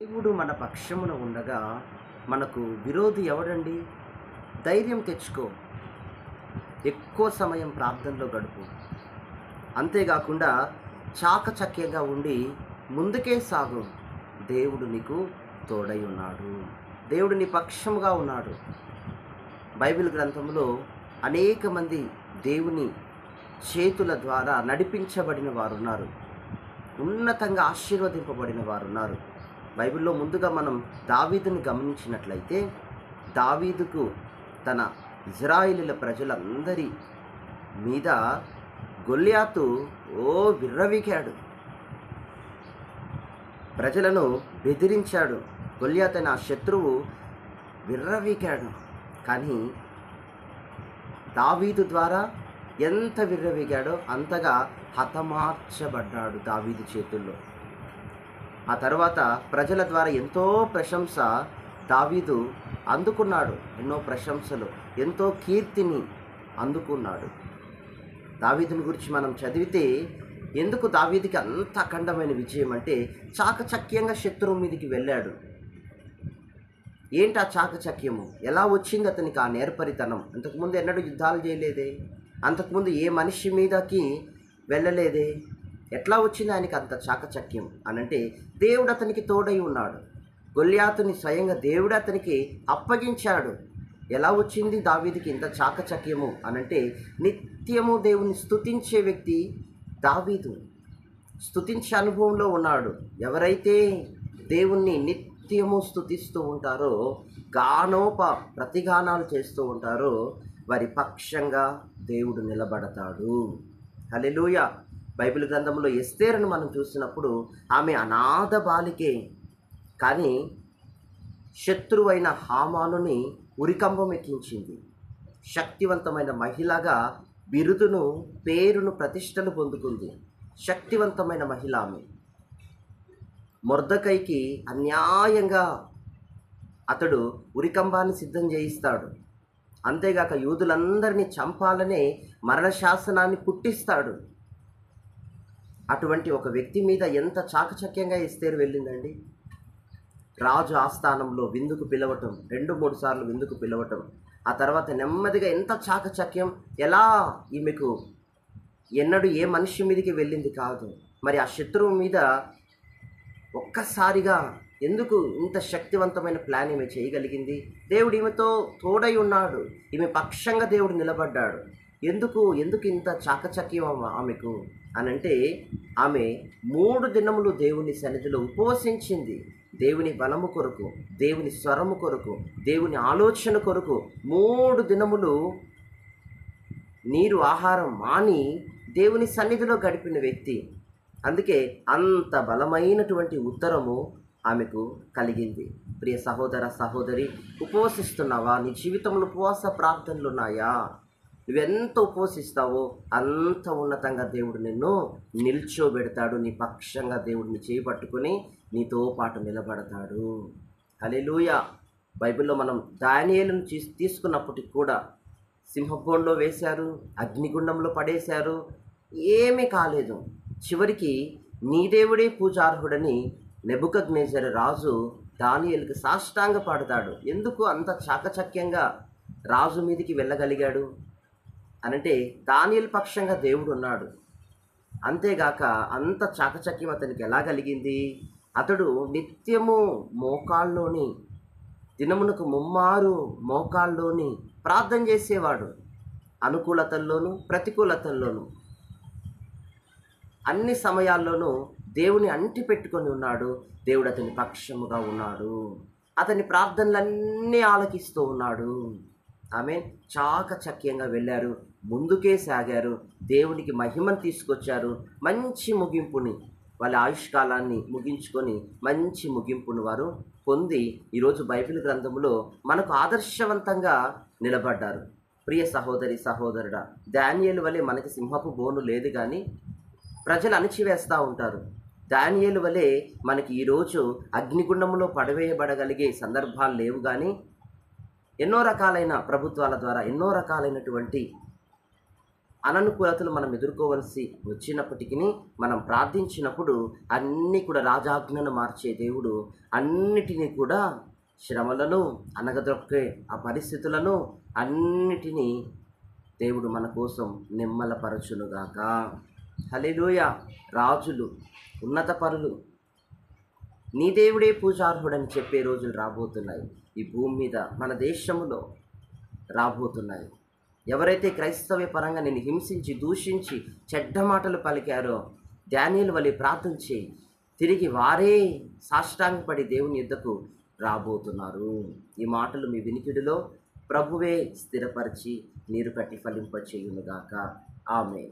దేవుడు మన పక్షమున ఉండగా మనకు విరోధి ఎవడండి? ధైర్యం తెచ్చుకో. ఎక్కువ సమయం ప్రార్థనలో గడుపు. అంతేకాకుండా చాకచక్యంగా ఉండి ముందుకే సాగు. దేవుడు నీకు తోడై ఉన్నాడు. దేవుడు నీ పక్షముగా ఉన్నాడు. బైబిల్ గ్రంథంలో అనేక మంది దేవుని చేతుల ద్వారా నడిపించబడిన వారు ఉన్నారు ఉన్నతంగా ఆశీర్వదింపబడిన వారు ఉన్నారు బైబిల్లో ముందుగా మనం దావీదుని గమనించినట్లయితే దావీదుకు తన ఇజ్రాయిలీల ప్రజలందరి మీద గొల్లియాతు ఓ విర్రవీకాడు. ప్రజలను బెదిరించాడు. గొల్యాత్ అనే ఆ శత్రువు విర్రవీకాడు. కానీ దావీదు ద్వారా ఎంత విర్రవీగాడో అంతగా హతమార్చబడ్డాడు దావీదు చేతుల్లో. ఆ తర్వాత ప్రజల ద్వారా ఎంతో ప్రశంస దావీదు అందుకున్నాడు. ఎన్నో ప్రశంసలు ఎంతో కీర్తిని అందుకున్నాడు. దావీదుని గురించి మనం చదివితే ఎందుకు దావీదికి అంత అఖండమైన విజయం అంటే చాకచక్యంగా శత్రువు మీదకి వెళ్ళాడు. ఏంటి ఆ చాకచక్యము? ఎలా వచ్చింది అతనికి ఆ నేర్పరితనం? అంతకుముందు ఎన్నడూ యుద్ధాలు చేయలేదే. అంతకుముందు ఏ మనిషి మీదకి వెళ్ళలేదే. ఎట్లా వచ్చింది ఆయనకి అంత చాకచక్యం అనంటే దేవుడు అతనికి తోడై ఉన్నాడు. గొల్యాతుని స్వయంగా దేవుడు అతనికి అప్పగించాడు. ఎలా వచ్చింది దావీదికి ఇంత చాకచక్యము అనంటే నిత్యము దేవుని స్తుతించే వ్యక్తి దావీదు. స్తుతించే అనుభవంలో ఉన్నాడు. ఎవరైతే దేవుణ్ణి నిత్యము స్తుతిస్తూ ఉంటారో గానోప ప్రతిగానాలు చేస్తూ ఉంటారో వారి పక్షంగా దేవుడు నిలబడతాడు. హలెలూయ బైబిల్ గ్రంథంలో ఎస్తేరను మనం చూసినప్పుడు ఆమె అనాథ బాలికే. కానీ శత్రువైన హామానుని ఉరికంబం ఎక్కించింది. శక్తివంతమైన మహిళగా బిరుదును పేరును ప్రతిష్టను పొందుకుంది. శక్తివంతమైన మహిళ ఆమె. మొర్దకైకి అన్యాయంగా అతడు ఉరికంబాన్ని సిద్ధం చేయిస్తాడు. అంతేగాక యూదులందరినీ చంపాలనే మరణశాసనాన్ని పుట్టిస్తాడు. అటువంటి ఒక వ్యక్తి మీద ఎంత చాకచక్యంగా ఇస్తేరు వెళ్ళిందండి? రాజు ఆస్థానంలో విందుకు పిలవటం రెండు మూడు సార్లు విందుకు పిలవటం ఆ తర్వాత నెమ్మదిగా ఎంత చాకచక్యం ఎలా ఈమెకు ఎన్నడూ ఏ మనిషి మీదకి వెళ్ళింది కాదు. మరి ఆ శత్రువు మీద ఒక్కసారిగా ఎందుకు ఇంత శక్తివంతమైన ప్లాన్ ఈమె చేయగలిగింది? దేవుడు ఈమెతో తోడై ఉన్నాడు. ఈమె పక్షంగా దేవుడు నిలబడ్డాడు. ఎందుకు ఎందుకు ఇంత చాకచక్యం ఆమెకు? ఆమెకు అనంటే ఆమె మూడు దినములు దేవుని సన్నిధిలో ఉపవసించింది దేవుని బలము కొరకు దేవుని స్వరము కొరకు దేవుని ఆలోచన కొరకు మూడు దినములు నీరు ఆహారం మాని దేవుని సన్నిధిలో గడిపిన వ్యక్తి. అందుకే అంత బలమైనటువంటి ఉత్తరము ఆమెకు కలిగింది. ప్రియ సహోదర సహోదరి ఉపవసిస్తున్నావా నీ జీవితంలో ఉపవాస ప్రార్థనలు ఉన్నాయా? నువ్వెంత ఉపవసిస్తావో అంత ఉన్నతంగా దేవుడు నిన్ను నిల్చోబెడతాడు. నీ పక్షంగా దేవుడిని చేపట్టుకొని నీతో పాటు నిలబడతాడు. హల్లెలూయా. బైబిల్లో మనం దానియేలును తీస్- తీసుకున్నప్పటికి కూడా సింహభోన్లో వేశారు అగ్నిగుండంలో పడేశారు ఏమీ కాలేదు. చివరికి నీ దేవుడే పూజార్హుడని నెబుకగ్నేశ్వర రాజు దానియలకు సాష్టాంగ పాడతాడు. ఎందుకు అంత చాకచక్యంగా రాజు మీదికి వెళ్ళగలిగాడు? అనంటే దానియల్ పక్షంగా దేవుడు ఉన్నాడు అంతేగాక అంత చాకచక్యం అతనికి ఎలా కలిగింది? అతడు నిత్యము మోకాల్లోని దినమునకు ముమ్మారు మోకాల్లోని ప్రార్థన చేసేవాడు. అనుకూలతల్లోనూ ప్రతికూలతల్లోనూ. అన్ని సమయాల్లోనూ దేవుని అంటి పెట్టుకొని ఉన్నాడు. దేవుడు అతని పక్షముగా ఉన్నాడు. అతని ప్రార్థనలన్నీ ఆలకిస్తూ ఉన్నాడు. ఆమె చాకచక్యంగా వెళ్ళారు. ముందుకే సాగారు. దేవునికి మహిమను తీసుకొచ్చారు. మంచి ముగింపుని వాళ్ళ ఆయుష్కాలాన్ని ముగించుకొని మంచి ముగింపును వారు పొంది ఈరోజు బైబిల్ గ్రంథంలో మనకు ఆదర్శవంతంగా నిలబడ్డారు. ప్రియ సహోదరి సహోదరుడా ధాన్యాల వలె మనకి సింహపు బోను లేదు కానీ ప్రజలు అణిచివేస్తూ ఉంటారు. దానియేలు వలె మనకి ఈరోజు అగ్నిగుండంలో పడవేయబడగలిగే సందర్భాలు లేవు కానీ ఎన్నో రకాలైన ప్రభుత్వాల ద్వారా ఎన్నో రకాలైనటువంటి అననుకూలతలు మనం ఎదుర్కోవలసి వచ్చినప్పటికీ మనం ప్రార్థించినప్పుడు అన్నీ కూడా రాజాజ్ఞను మార్చే దేవుడు అన్నిటినీ కూడా శ్రమలను అనగదొక్కే ఆ పరిస్థితులను అన్నిటినీ దేవుడు మన కోసం నిమ్మలపరచునుగాక. హల్లెలూయా. రాజులు ఉన్నత పరులు నీ దేవుడే పూజార్హుడని చెప్పే రోజులు రాబోతున్నాయి. ఈ భూమి మీద మన దేశంలో రాబోతున్నాయి. ఎవరైతే క్రైస్తవ్య పరంగా నేను హింసించి దూషించి చెడ్డ మాటలు పలికారో ధాన్యులు వలె ప్రార్థన చేయి. తిరిగి వారే సాష్టాంగపడి దేవుని యుద్ధకు రాబోతున్నారు. ఈ మాటలు మీ వినికిడిలో ప్రభువే స్థిరపరిచి నీరు కట్టి ఫలింపచేయునుగాక. ఆమె